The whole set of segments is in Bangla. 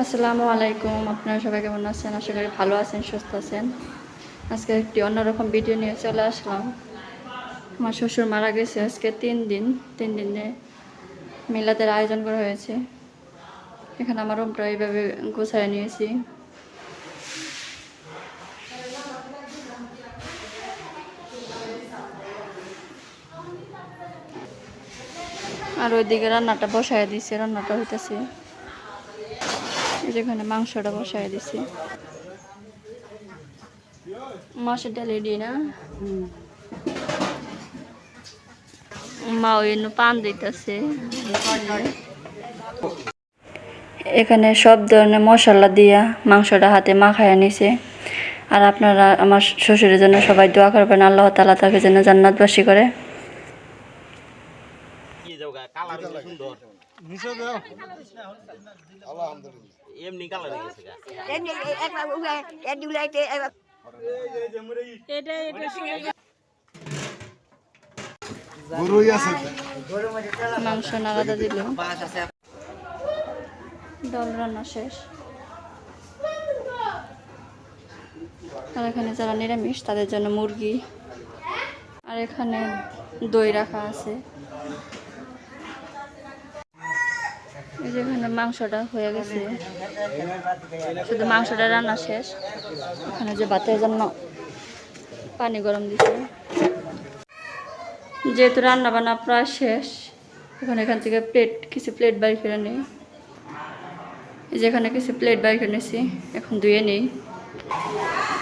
আসসালামু আলাইকুম, আপনারা সবাই কেমন আছেন? আশা করি ভালো আছেন, সুস্থ আছেন। আজকে একটি অন্যরকম ভিডিও নিয়ে চলে আসলাম। আমার শ্বশুর মারা গেছে আজকে তিন দিন, তিন দিনে মিলাদের আয়োজন করা হয়েছে। এখানে আমার রুমটা এইভাবে গোছায় নিয়েছি। আর ওইদিকে রান্নাটা বসায় দিছে রান্নাটা হইতেছে। যেখানে মাংসটা বসায় দিছি। মাছের ডাল না? মা পান এখানে সব ধরনের মশলা দিয়া মাংসটা হাতে মাখায় নিছে। আর আপনারা আমার শ্বশুরের জন্য সবাই দোয়া করবেন, আল্লাহ তালা তাকে যেন জান্নাতবাসী করে। এমনি কালার হয়ে গেছে গরুই আছে মাংস নাড়াদা দিল। ডাল রান্না শেষ। আর এখানে যারা নিরামিষ তাদের জন্য মুরগি। আর এখানে দই রাখা আছে। এই যে এখানে মাংসটা হয়ে গেছে। শুধু মাংসটা রান্না শেষ। এখানে যে ভাতের জন্য পানি গরম দিছে। যেহেতু রান্না বান্না প্রায় শেষ, এখন এখান থেকে প্লেট কিছু প্লেট বাড়ি ফিরে নেই। এই যে এখানে কিছু প্লেট বাড়ি করে নিয়েছি এখন ধুয়ে নেই।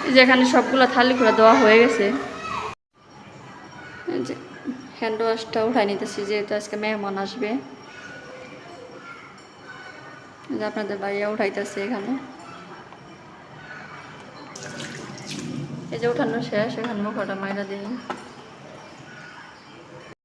এই যে এখানে সবগুলো থালি করে দেওয়া হয়ে গেছে। হ্যান্ড ওয়াশটা উঠাই নিতেছি, যেহেতু আজকে মেহমান আসবে। যে আপনাদের বাইরে উঠাইতেছে এখানে। এই যে উঠানো শেষ এখানে মুখটা মাইরা দিই।